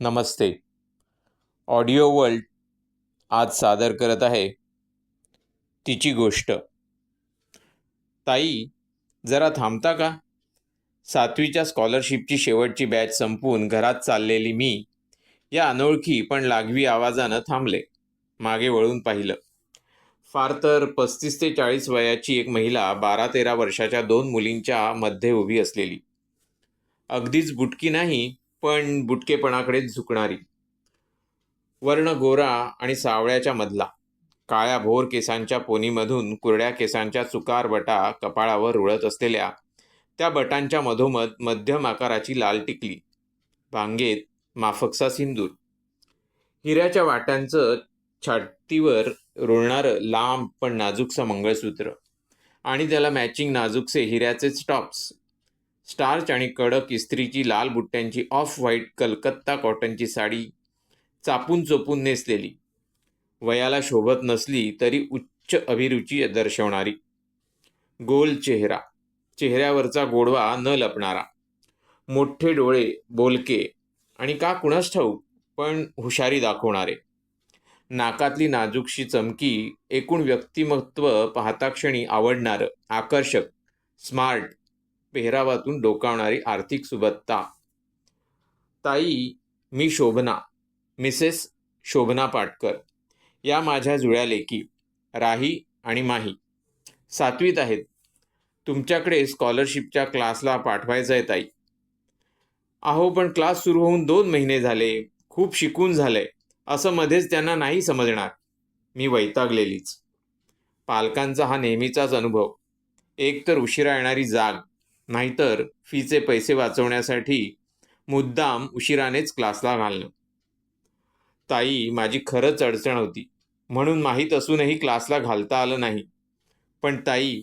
नमस्ते. Audio world आज सादर करत आहे तिची गोष्ट. ताई जरा थांबता का? सातवीच्या स्कॉलरशिपची शेवटची बॅच संपवून घरात चाललेली मी या अनोळखी पण लागवी आवाजानं थांबले मागे वळून पाहिलं. फार तर पस्तीस ते चाळीस वयाची एक महिला बारा तेरा वर्षाच्या दोन मुलींच्या मध्ये उभी असलेली. अगदीच बुटकी नाही पण बुटकेपणाकडेच झुकणारी. वर्ण गोरा आणि सावळ्याच्या मधला. काळ्या भोर केसांच्या पोनीमधून कुरड्या केसांच्या चुकार बटा कपाळावर रुळत असलेल्या त्या बटांच्या मधोमध मध्यम आकाराची लाल टिकली. भांगेत माफकसा सिंदूर. हिऱ्याच्या वाट्यांचं छातीवर रुळणारं लांब पण नाजूकसं मंगळसूत्र. आणि त्याला मॅचिंग नाजूकसे हिऱ्याचेच टॉप्स स्टार्च आणि कडक इस्त्रीची लाल बुट्ट्यांची ऑफ व्हाईट कलकत्ता कॉटनची साडी चापून चोपून नेसलेली. वयाला शोभत नसली तरी उच्च अभिरुची दर्शवणारी. गोल चेहरा. चेहऱ्यावरचा गोडवा न लपणारा. मोठे डोळे बोलके आणि का कुणास ठाऊक पण हुशारी दाखवणारे. नाकातली नाजूकशी चमकी एकूण व्यक्तिमत्व पाहताक्षणी आवडणारं आकर्षक स्मार्ट पेहरावातून डोकावणारी आर्थिक सुबत्ता. ताई मी शोभना. मिसेस शोभना पाटकर. या माझ्या जुळ्या लेकी राही आणि माही. सातवीत आहेत. तुमच्याकडे स्कॉलरशिपच्या क्लासला पाठवायचं आहे ताई. अहो पण क्लास सुरू होऊन दोन महिने झाले. खूप शिकून झालंय. असं मध्येच त्यांना नाही समजणार. मी वैतागलेलीच. पालकांचा हा नेहमीचाच अनुभव. एक तर उशिरा येणारी जाग. नाहीतर फीचे पैसे वाचवण्यासाठी मुद्दाम उशिरानेच क्लासला घालणं. ताई माझी खरंच अडचण होती. म्हणून माहीत असूनही क्लासला घालता आलं नाही. पण ताई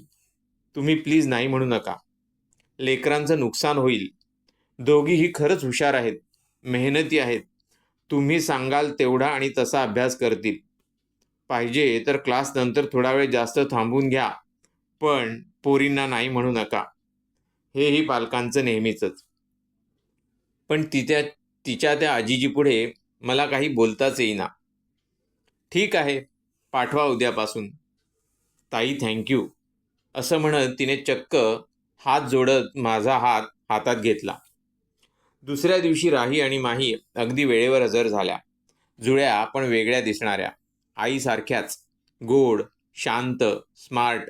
तुम्ही प्लीज नाही म्हणू नका. लेकरांचं नुकसान होईल. दोघीही खरंच हुशार आहेत. मेहनती आहेत. तुम्ही सांगाल तेवढा आणि तसा अभ्यास करतील. पाहिजे तर क्लास नंतर थोडा वेळ जास्त थांबून घ्या. पण पोरींना नाही म्हणू नका. हेही पालकांचं नेहमीचंच. पण तिच्या तिच्या त्या आजीजी पुढे मला काही बोलताच येईना. ठीक आहे पाठवा उद्यापासून. ताई थँक्यू असं म्हणत तिने चक्क हात जोडत माझा हात हातात घेतला. दुसऱ्या दिवशी राही आणि माही अगदी वेळेवर हजर झाल्या. जुळ्या पण वेगळ्या दिसणाऱ्या. आईसारख्याच. गोड शांत स्मार्ट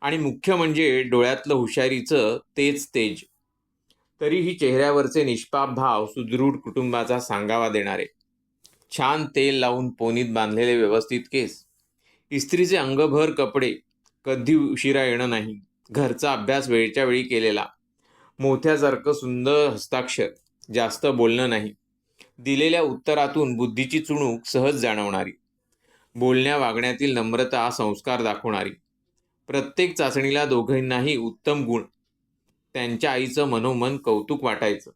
आणि मुख्य म्हणजे डोळ्यातलं हुशारीचं तेच तेज. तरीही चेहऱ्यावरचे निष्पाप भाव सुदृढ कुटुंबाचा सांगावा देणारे. छान तेल लावून पोनीत बांधलेले व्यवस्थित केस. इस्त्रीचे अंगभर कपडे. कधी उशिरा येणं नाही. घरचा अभ्यास वेळच्या वेळी केलेला. मोठ्यासारखं सुंदर हस्ताक्षर. जास्त बोलणं नाही. दिलेल्या उत्तरातून बुद्धीची चुणूक सहज जाणवणारी. बोलण्या वागण्यातील नम्रता संस्कार दाखवणारी. प्रत्येक चाचणीला दोघांनाही उत्तम गुण त्यांच्या आईचं मनोमन कौतुक वाटायचं.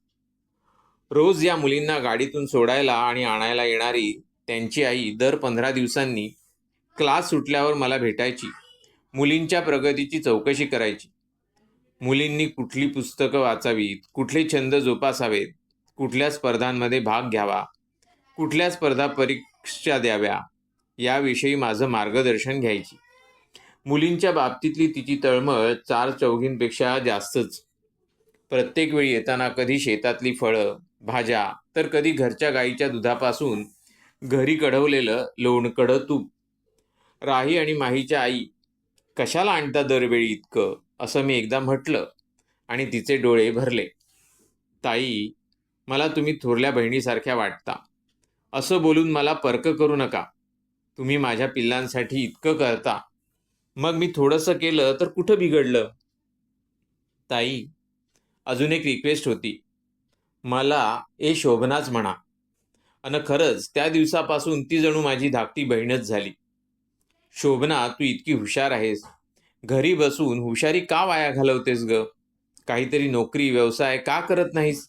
रोज या मुलींना गाडीतून सोडायला आणि आणायला येणारी त्यांची आई दर पंधरा दिवसांनी क्लास सुटल्यावर मला भेटायची मुलींच्या प्रगतीची चौकशी करायची. मुलींनी कुठली पुस्तकं वाचावीत कुठले छंद जोपासावेत कुठल्या स्पर्धांमध्ये भाग घ्यावा कुठल्या स्पर्धा परीक्षा द्याव्या याविषयी माझं मार्गदर्शन घ्यायची. मुलींच्या बाबतीतली तिची तळमळ चार चौघींपेक्षा जास्तच. प्रत्येक वेळी येताना कधी शेतातली फळं भाज्या तर कधी घरच्या गाईच्या दुधापासून घरी कढवलेलं लोणकडं तूप. राही आणि माहीच्या आई कशाला आणता दरवेळी इतकं? असं मी एकदा म्हटलं आणि तिचे डोळे भरले. ताई मला तुम्ही थोरल्या बहिणीसारख्या वाटता. असं बोलून मला पर्क करू नका. तुम्ही माझ्या पिल्लांसाठी इतकं करता. मग मी थोडंसं केलं तर कुठं बिघडलं? ताई अजून एक रिक्वेस्ट होती. मला ए शोभनाच म्हणा. अन खरंच त्या दिवसापासून ती जणू माझी धाकटी बहीणच झाली. शोभना तू इतकी हुशार आहेस. घरी बसून हुशारी का वाया घालवतेस ग? काहीतरी नोकरी व्यवसाय का करत नाहीस?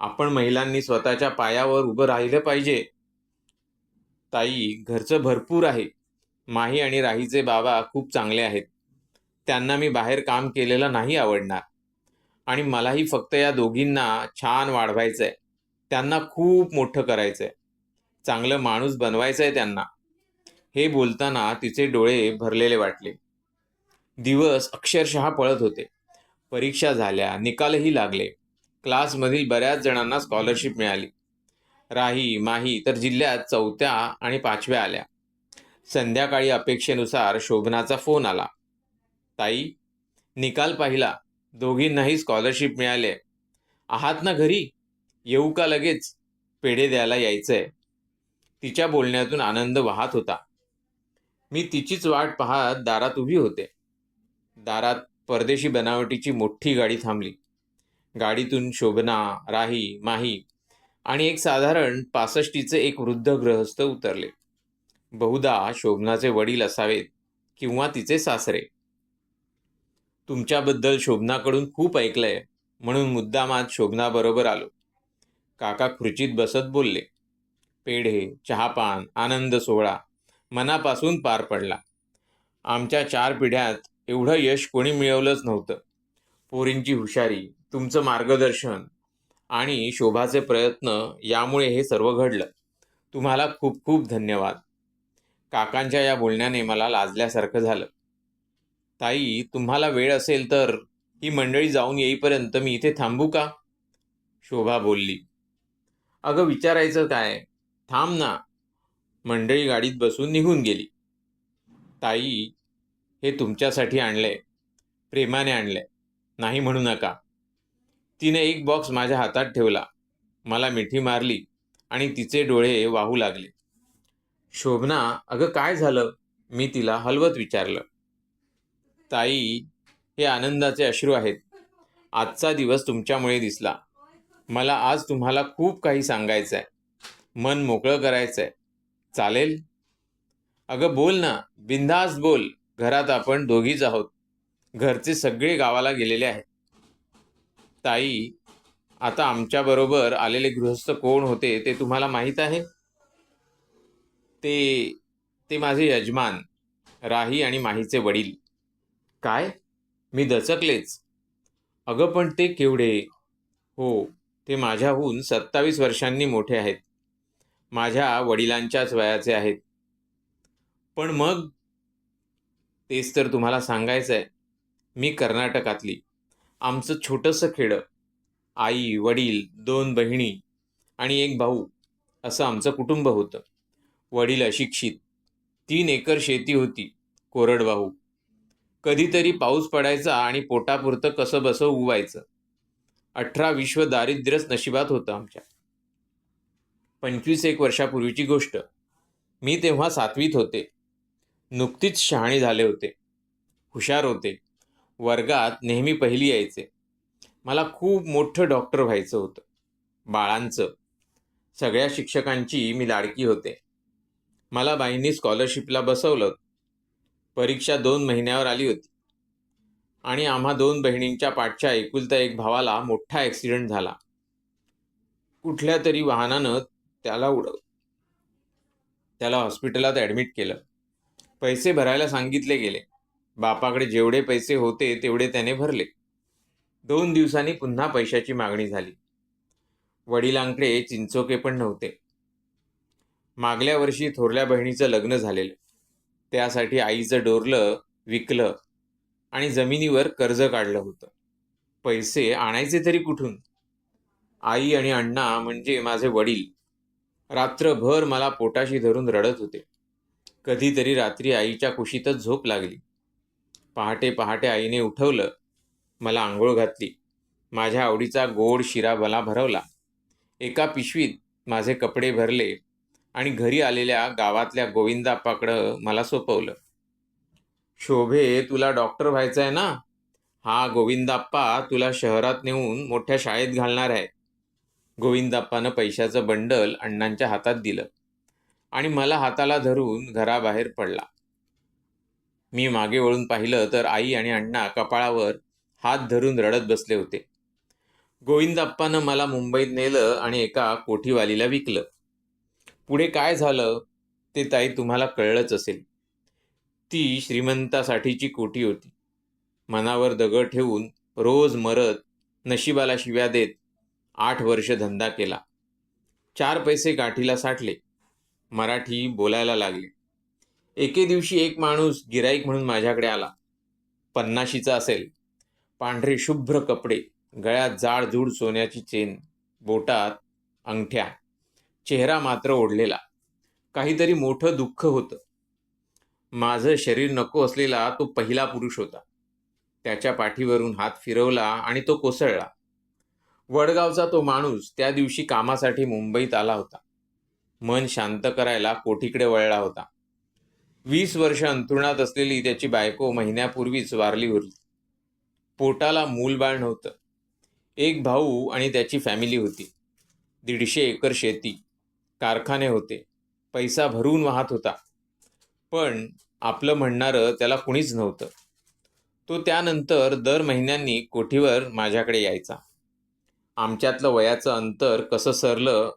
आपण महिलांनी स्वतःच्या पायावर उभं राहिलं पाहिजे. ताई घरचं भरपूर आहे. माही आणि राहीचे बाबा खूप चांगले आहेत. त्यांना मी बाहेर काम केलेलं नाही आवडणार. आणि मलाही फक्त या दोघींना छान वाढवायचं आहे त्यांना खूप मोठं करायचंय. चांगलं माणूस बनवायचंय त्यांना. हे बोलताना तिचे डोळे भरलेले वाटले. दिवस अक्षरशः पळत होते. परीक्षा झाल्या निकालही लागले. क्लासमधील बऱ्याच जणांना स्कॉलरशिप मिळाली. राही माही तर जिल्ह्यात चौथ्या आणि पाचव्या आल्या. संध्याकाळी अपेक्षेनुसार शोभनाचा फोन आला. ताई निकाल पाहिला. दोघींनाही स्कॉलरशिप मिळाले. आहात ना घरी? येऊ का लगेच? पेढे द्यायला यायचंय. तिच्या बोलण्यातून आनंद वाहत होता. मी तिचीच वाट पाहत दारात उभी होते. दारात परदेशी बनावटीची मोठी गाडी थांबली. गाडीतून शोभना राही माही आणि एक साधारण पासष्टीचे एक वृद्ध गृहस्थ उतरले. बहुधा शोभनाचे वडील असावेत किंवा तिचे सासरे. तुमच्याबद्दल शोभनाकडून खूप ऐकलंय म्हणून मुद्दामात शोभनाबरोबर आलो. काका खुर्चीत बसत बोलले. पेढे चहापान आनंद सोहळा मनापासून पार पडला. आमच्या चार पिढ्यात एवढं यश कोणी मिळवलंच नव्हतं. पोरींची हुशारी तुमचं मार्गदर्शन आणि शोभाचे प्रयत्न यामुळे हे सर्व घडलं. तुम्हाला खूप खूप धन्यवाद. काकांच्या या बोलण्याने मला लाजल्यासारखं झालं. ताई तुम्हाला वेळ असेल तर ही मंडळी जाऊन येईपर्यंत मी इथे थांबू का? शोभा बोलली. अगं विचारायचं काय? थांब ना. मंडळी गाडीत बसून निघून गेली. ताई हे तुमच्यासाठी आणलंय. प्रेमाने आणलंय. नाही म्हणू नका. तिने एक बॉक्स माझ्या हातात ठेवला. मला मिठी मारली आणि तिचे डोळे वाहू लागले. शोभना अगं काय झालं? मी तिला हलवत विचारलं. ताई हे आनंदाचे अश्रू आहेत. आजचा दिवस तुमच्यामुळे दिसला. मला आज तुम्हाला खूप काही सांगायचं आहे मन मोकळं करायचं आहे चालेल? अगं बोल ना. बिंदास बोल. घरात आपण दोघीच आहोत. घरचे सगळे गावाला गेलेले आहेत. ताई आता आमच्याबरोबर आलेले गृहस्थ कोण होते ते तुम्हाला माहीत आहे? ते ते माझे यजमान राही आणि माहीचे वडील. काय? मी दचकलेच. अगं पण ते केवढे? हो ते माझ्याहून सत्तावीस वर्षांनी मोठे आहेत. माझ्या वडिलांच्याच वयाचे आहेत. पण मग? तेच तर तुम्हाला सांगायचं आहे मी कर्नाटकातली. आमचं छोटंसं खेडं. आई वडील दोन बहिणी आणि एक भाऊ असं आमचं कुटुंब होतं. वडील अशिक्षित. तीन एकर शेती होती कोरडवाहू. कधीतरी पाऊस पडायचा आणि पोटापुरतं कसं बसं उवायचं अठरा विश्व दारिद्र्यच नशिबात होतं आमच्या. पंचवीस एक वर्षापूर्वीची गोष्ट. मी तेव्हा सातवीत होते. नुकतीच शहाणी झाले होते. हुशार होते. वर्गात नेहमी पहिली यायचे. मला खूप मोठं डॉक्टर व्हायचं होतं. बाळांचं. सगळ्या शिक्षकांची मी लाडकी होते. मला बाईंनी स्कॉलरशिपला बसवलं. परीक्षा दोन महिन्यावर आली होती. आणि आम्हा दोन बहिणींच्या पाठच्या एकुलता एक भावाला मोठा ॲक्सिडेंट झाला. कुठल्या तरी वाहनानं त्याला उडव त्याला हॉस्पिटलात ॲडमिट केलं. पैसे भरायला सांगितले गेले. बापाकडे जेवढे पैसे होते तेवढे त्याने भरले. दोन दिवसांनी पुन्हा पैशाची मागणी झाली. वडिलांकडे चिंचोके पण नव्हते. मागल्या वर्षी थोरल्या बहिणीचं लग्न झालेलं. त्यासाठी आईचं डोरलं विकलं आणि जमिनीवर कर्ज काढलं होतं. पैसे आणायचे तरी कुठून? आई आणि अण्णा म्हणजे माझे वडील. रात्रभर मला पोटाशी धरून रडत होते. कधीतरी रात्री आईच्या कुशीतच झोप लागली. पहाटे पहाटे आईने उठवलं. मला आंघोळ घातली. माझ्या आवडीचा गोड शिरा मला भरवला. एका पिशवीत माझे कपडे भरले. आणि घरी आलेल्या गावातल्या गोविंदाप्पाकडं मला सोपवलं. शोभे तुला डॉक्टर व्हायचं आहे ना? हा गोविंदाप्पा तुला शहरात नेऊन मोठ्या शाळेत घालणार आहे. गोविंदाप्पानं पैशाचं बंडल अण्णांच्या हातात दिलं आणि मला हाताला धरून घराबाहेर पडला. मी मागे वळून पाहिलं तर आई आणि अण्णा कपाळावर हात धरून रडत बसले होते. गोविंदाप्पानं मला मुंबईत नेलं आणि एका कोठीवालीला विकलं. पुढे काय झालं ते ताई तुम्हाला कळलंच असेल. ती श्रीमंतासाठीची कोटी होती. मनावर दगड ठेवून रोज मरत नशिबाला शिव्या देत आठ वर्ष धंदा केला. चार पैसे गाठीला साठले. मराठी बोलायला लागले. एके दिवशी एक माणूस गिराईक म्हणून माझ्याकडे आला. पन्नाशीचा असेल. पांढरे शुभ्र कपडे गळ्यात जाडजूड सोन्याची चेन बोटात अंगठ्या. चेहरा मात्र ओढलेला. काहीतरी मोठं दुःख होतं. माझं शरीर नको असलेला तो पहिला पुरुष होता. त्याच्या पाठीवरून हात फिरवला आणि तो कोसळला. वडगावचा तो माणूस त्या दिवशी कामासाठी मुंबईत आला होता. मन शांत करायला कोठीकडे वळला होता. वीस वर्ष अंथरुणात असलेली त्याची बायको महिन्यापूर्वीच वारली होती. पोटाला मूलबाळ नव्हतं. एक भाऊ आणि त्याची फॅमिली होती. दीडशे एकर शेती. कारखाने होते. पैसा भरून वाहत होता. पण आपलं म्हणणारं त्याला कुणीच नव्हतं. तो त्यानंतर दर महिन्यांनी कोठीवर माझ्याकडे यायचा. आमच्यातलं वयाचं अंतर कसं सरलं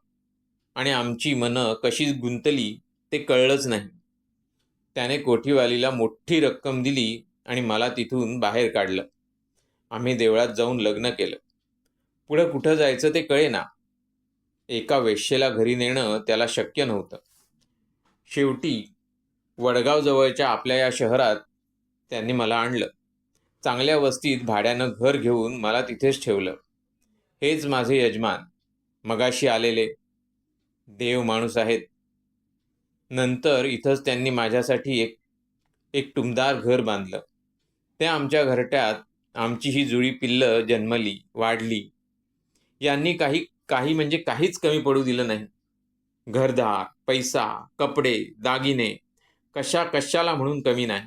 आणि आमची मनं कशी गुंतली ते कळलंच नाही. त्याने कोठीवालीला मोठी रक्कम दिली आणि मला तिथून बाहेर काढलं. आम्ही देवळात जाऊन लग्न केलं. पुढं कुठं जायचं ते कळेना. एका वेश्येला घरी नेणं त्याला शक्य नव्हतं. शेवटी वडगावजवळच्या आपल्या या शहरात त्यांनी मला आणलं. चांगल्या वस्तीत भाड्यानं घर घेऊन मला तिथेच ठेवलं. हेच माझे यजमान. मगाशी आलेले देव माणूस आहेत. नंतर इथंच त्यांनी माझ्यासाठी एक एक टुमदार घर बांधलं. त्या आमच्या घरट्यात आमची ही जुळी पिल्लं जन्मली वाढली. यांनी काही काही म्हणजे काहीच कमी पडू दिलं नाही. घरदार पैसा कपडे दागिने कशा कशाला म्हणून कमी नाही.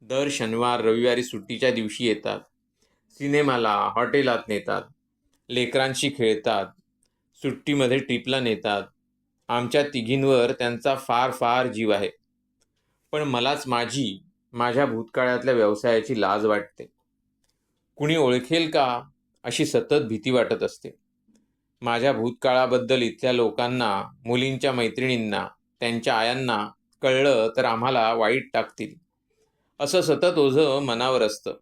दर शनिवार रविवारी सुट्टीच्या दिवशी येतात. सिनेमाला हॉटेलात नेतात. लेकरांशी खेळतात. सुट्टीमध्ये ट्रिपला नेतात. आमच्या तिघींवर त्यांचा फार फार जीव आहे. पण मलाच माझी माझ्या भूतकाळातल्या व्यवसायाची लाज वाटते. कुणी ओळखेल का अशी सतत भीती वाटत असते. माझ्या भूतकाळाबद्दल इथल्या लोकांना मुलींच्या मैत्रिणींना त्यांच्या आयांना कळलं तर आम्हाला वाईट टाकतील. असं सतत ओझं मनावर असतं.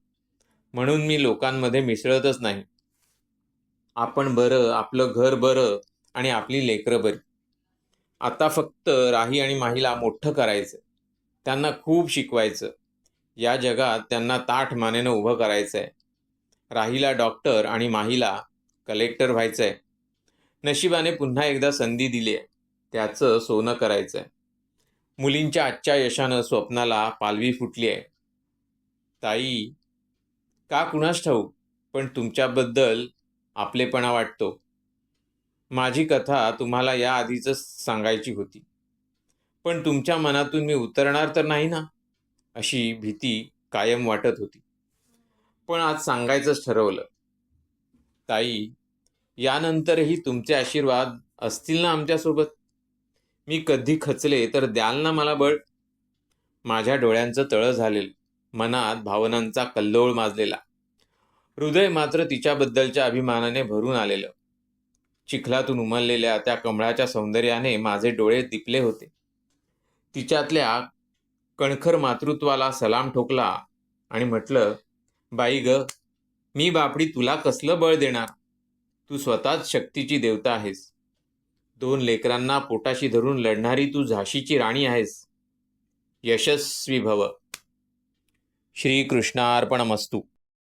म्हणून मी लोकांमध्ये मिसळतच नाही. आपण बरं आपलं घर बरं आणि आपली लेकरं बरी. आता फक्त राही आणि माहीला मोठं करायचं. त्यांना खूप शिकवायचं. या जगात त्यांना ताठ मानेनं उभं करायचं आहे राहीला डॉक्टर आणि माहीला कलेक्टर व्हायचं आहे नशिबाने पुन्हा एकदा संधी दिली आहे. त्याचं सोनं करायचं आहे मुलींच्या आजच्या यशानं स्वप्नाला पालवी फुटली आहे. ताई का कुणास ठाऊक पण तुमच्याबद्दल आपलेपणा वाटतो. माझी कथा तुम्हाला या आधीच सांगायची होती. पण तुमच्या मनातून मी उतरणार तर नाही ना? अशी भीती कायम वाटत होती. पण आज सांगायचंच ठरवलं. ताई यानंतरही तुमचे आशीर्वाद असतील ना आमच्यासोबत? मी कधी खचले तर द्याल ना मला बळ? माझ्या डोळ्यांचं तळं झालेलं मनात भावनांचा कल्लोळ माजलेला. हृदय मात्र तिच्याबद्दलच्या अभिमानाने भरून आलेलं. चिखलातून उमललेल्या त्या कमळाच्या सौंदर्याने माझे डोळे दिपले होते. तिच्यातल्या कणखर मातृत्वाला सलाम ठोकला आणि म्हटलं बाई ग मी बापडी तुला कसलं बळ देणार? तू स्वतःच शक्तीची देवता आहेस. दोन लेकरांना पोटाशी धरून लढणारी तू झाशीची राणी आहेस. यशस्वी भव. श्रीकृष्णार्पणमस्तू.